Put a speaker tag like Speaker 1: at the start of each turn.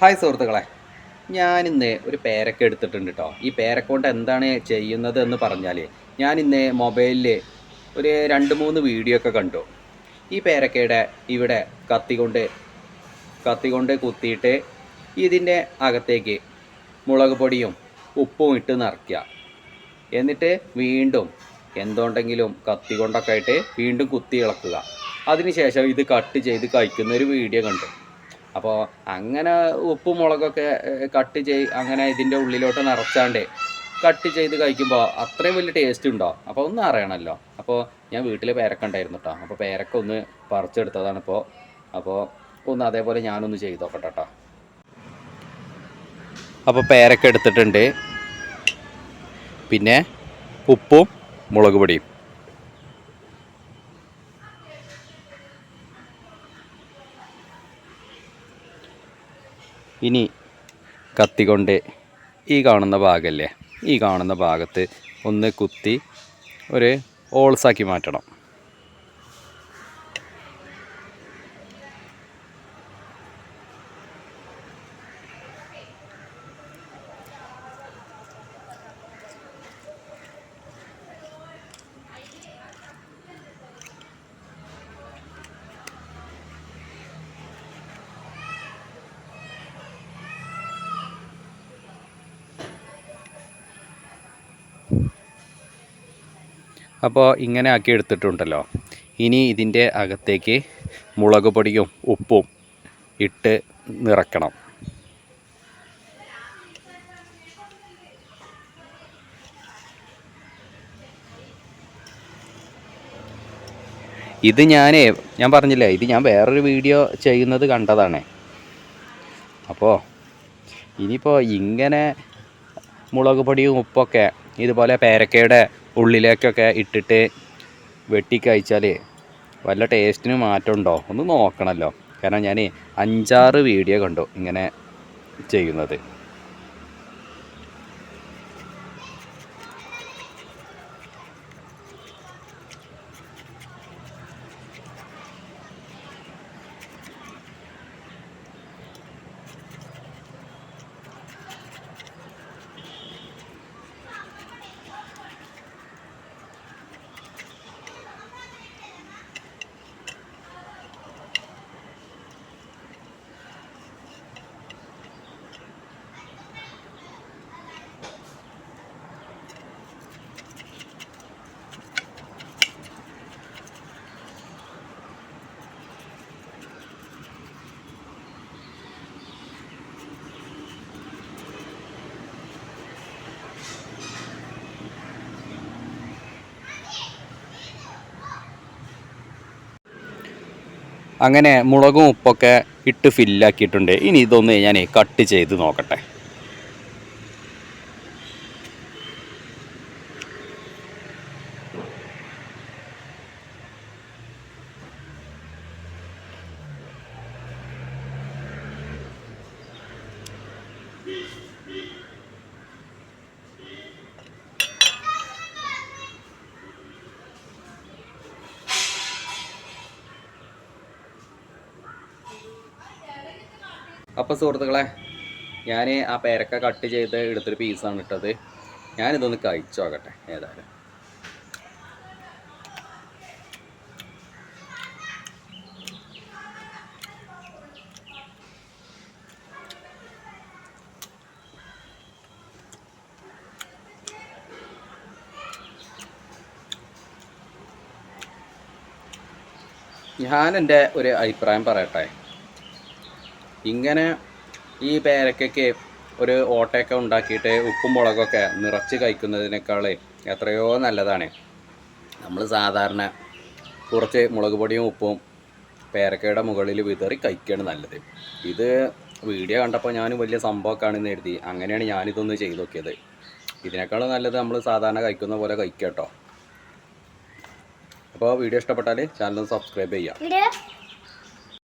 Speaker 1: Hi സുഹൃത്തുക്കളെ. ഞാനിന്ന് ഒരു പേരക്ക എടുത്തിട്ടുണ്ട് കേട്ടോ ഈ പേരക്ക കൊണ്ട് എന്താണ് ചെയ്യുന്നത് എന്ന് പറഞ്ഞാൽ ഞാനിന്ന് മൊബൈലിൽ ഒരു രണ്ട് മൂന്ന് വീഡിയോ ഒക്കെ കണ്ടു. ഈ പേരക്കയുടെ ഇവിടെ കത്തി കൊണ്ട് കത്തി കൊണ്ട് കുത്തിയിട്ട് ഇതിന്റെ അകത്തേക്ക് മുളക് പൊടിയും ഉപ്പും ഇട്ട് നിറയ്ക്കുക. എന്നിട്ട് വീണ്ടും എന്തുണ്ടെങ്കിലും കത്തി കൊണ്ടൊക്കെ ആയിട്ട് വീണ്ടും കുത്തി ഇളക്കുക. അതിനുശേഷം ഇത് കട്ട് ചെയ്ത് കഴിക്കുന്ന ഒരു വീഡിയോ കണ്ടു. അപ്പോൾ അങ്ങനെ ഉപ്പും മുളകൊക്കെ കട്ട് ചെയ് അങ്ങനെ ഇതിന്റെ ഉള്ളിലോട്ട് നിറച്ചാണ്ട് കട്ട് ചെയ്ത് കഴിക്കുമ്പോൾ അത്രയും വലിയ ടേസ്റ്റ് ഉണ്ടോ? അപ്പോൾ ഒന്നും അറിയണമല്ലോ അപ്പോൾ ഞാൻ വീട്ടിൽ പേരക്ക ഉണ്ടായിരുന്നു കേട്ടോ അപ്പോൾ പേരക്ക ഒന്ന് പറിച്ചെടുത്തതാണ് ഇപ്പോൾ അപ്പോൾ ഒന്ന് അതേപോലെ ഞാനൊന്ന് ചെയ്ത് നോക്കട്ടെ കേട്ടോ അപ്പോൾ പേരക്ക എടുത്തിട്ടുണ്ട്. പിന്നെ ഉപ്പും മുളക് പൊടിയും. ഇനി കത്തി കൊണ്ട് ഈ കാണുന്ന ഭാഗമല്ലേ ഈ കാണുന്ന ഭാഗത്ത് ഒന്ന് കുത്തി ഒരു ഓൾസാക്കി മാറ്റണം. അപ്പോൾ ഇങ്ങനെ ആക്കി എടുത്തിട്ടുണ്ടല്ലോ. ഇനി ഇതിന്റെ അകത്തേക്ക് മുളക് പൊടിയും ഉപ്പും ഇട്ട് നിറക്കണം. ഇത് ഞാൻ ഞാൻ പറഞ്ഞില്ലേ ഇത് ഞാൻ വേറൊരു വീഡിയോ ചെയ്യുന്നത് കണ്ടതാണ്. അപ്പോൾ ഇനിയിപ്പോൾ ഇങ്ങനെ മുളക് പൊടിയും ഉപ്പൊക്കെ ഇതുപോലെ പേരക്കയുടെ ഉള്ളിലേക്കൊക്കെ ഇട്ടിട്ട് വെട്ടി കഴിച്ചാൽ വല്ല ടേസ്റ്റിന് മാറ്റമുണ്ടോ? ഒന്ന് നോക്കണമല്ലോ കാരണം ഞാൻ അഞ്ചാറ് വീഡിയോ കണ്ടു ഇങ്ങനെ ചെയ്യുന്നത്. അങ്ങനെ മുളകും ഉപ്പൊക്കെ ഇട്ട് ഫില്ലാക്കിയിട്ടുണ്ട് ഇനി ഇതൊന്ന് ഞാൻ കട്ട് ചെയ്ത് നോക്കട്ടെ. അപ്പോൾ സുഹൃത്തുക്കളെ ഞാൻ ആ പേരക്ക കട്ട് ചെയ്ത് എടുത്തൊരു പീസാണ് ഇട്ടത്. ഞാനിതൊന്ന് കഴിച്ചു നോക്കട്ടെ ഏതായാലും. ഞാൻ എന്റെ ഒരു അഭിപ്രായം പറയട്ടെ. ഇങ്ങനെ ഈ പേരക്കൊക്കെ ഒരു ഓട്ടയൊക്കെ ഉണ്ടാക്കിയിട്ട് ഉപ്പും മുളകൊക്കെ നിറച്ച് കഴിക്കുന്നതിനേക്കാൾ എത്രയോ നല്ലതാണ്. നമ്മൾ സാധാരണ കുറച്ച് മുളക് പൊടിയും ഉപ്പും പേരക്കയുടെ മുകളിൽ വിതറി കഴിക്കുകയാണ് നല്ലത്. ഇത് വീഡിയോ കണ്ടപ്പോൾ ഞാൻ വലിയ സംഭവമൊക്കെയാണെന്ന് കരുതി. അങ്ങനെയാണ് ഞാനിതൊന്ന് ചെയ്തു നോക്കിയത്. ഇതിനേക്കാൾ നല്ലത് നമ്മൾ സാധാരണ കഴിക്കുന്ന പോലെ കഴിക്കാം കേട്ടോ അപ്പോൾ വീഡിയോ ഇഷ്ടപ്പെട്ടാൽ ചാനൽ സബ്സ്ക്രൈബ് ചെയ്യാം.